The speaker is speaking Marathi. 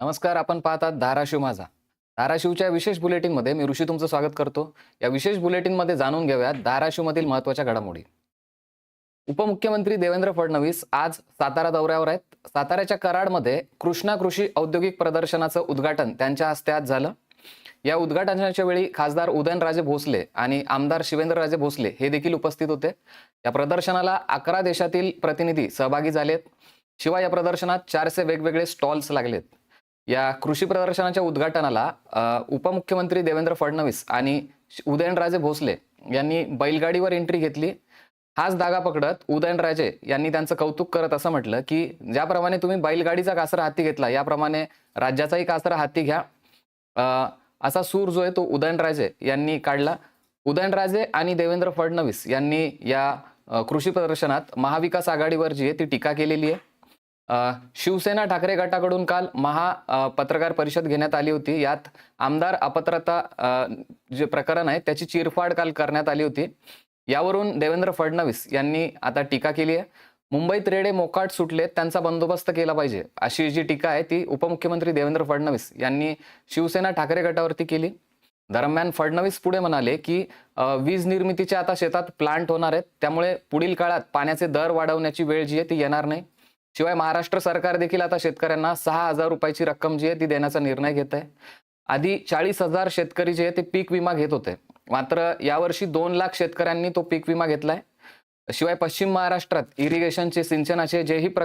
नमस्कार आपण पाहतात धाराशिव माझा. धाराशिवच्या विशेष बुलेटिनमध्ये मी ऋषी तुमचं स्वागत करतो. या विशेष बुलेटिनमध्ये जाणून घेऊयात धाराशिवमधील महत्त्वाच्या घडामोडी. उपमुख्यमंत्री देवेंद्र फडणवीस आज सातारा दौऱ्यावर आहेत. साताऱ्याच्या कराडमध्ये कृष्णा कृषी औद्योगिक प्रदर्शनाचं उद्घाटन त्यांच्या हस्ते आज झालं. या उद्घाटनाच्या वेळी खासदार उदयनराजे भोसले आणि आमदार शिवेंद्रराजे भोसले हे देखील उपस्थित होते. या प्रदर्शनाला अकरा देशातील प्रतिनिधी सहभागी झालेत. शिवाय या प्रदर्शनात चारशे वेगवेगळे स्टॉल्स लागलेत. या कृषी प्रदर्शनाच्या उद्घाटनाला उपमुख्यमंत्री देवेंद्र फडणवीस आणि उदयनराजे भोसले यांनी बैलगाडीवर एंट्री घेतली. हाच धागा पकडत उदयनराजे यांनी त्यांचं कौतुक करत असं म्हटलं की ज्याप्रमाणे तुम्ही बैलगाडीचा कासरा हाती घेतला याप्रमाणे राज्याचाही कासरा हाती घ्या. असा सूर जो आहे तो उदयनराजे यांनी काढला. उदयनराजे आणि देवेंद्र फडणवीस यांनी या कृषी प्रदर्शनात महाविकास आघाडीवर जी आहे ती टीका केलेली आहे. शिवसेना ठाकरे गटाकडून काल महा पत्रकार परिषद घेण्यात आली होती. यात आमदार अपात्रता जे प्रकरण आहे त्याची चिरफाड काल करण्यात आली होती. यावरून देवेंद्र फडणवीस यांनी आता टीका केली आहे. मुंबईत रेडे मोकाट सुटले त्यांचा बंदोबस्त केला पाहिजे. अशी जी टीका आहे ती उपमुख्यमंत्री देवेंद्र फडणवीस यांनी शिवसेना ठाकरे गटावरती केली. दरम्यान फडणवीस पुढे म्हणाले की वीज निर्मितीच्या आता शेतात प्लांट होणार आहेत. त्यामुळे पुढील काळात पाण्याचे दर वाढवण्याची वेळ जी आहे ती येणार नाही. शिवाय महाराष्ट्र सरकार देखील आता शेतकऱ्यांना सहा हजार रुपयाची रक्कम जी आहे ती देण्याचा निर्णय घेत आहे. आधी चाळीस हजार शेतकरी जे आहे ते पीक विमा घेत होते. मात्र यावर्षी दोन लाख शेतकऱ्यांनी तो पीक विमा घेतलाय. शिवाय पश्चिम महाराष्ट्रात इरिगेशनचे सिंचनाचे जेही प्रकार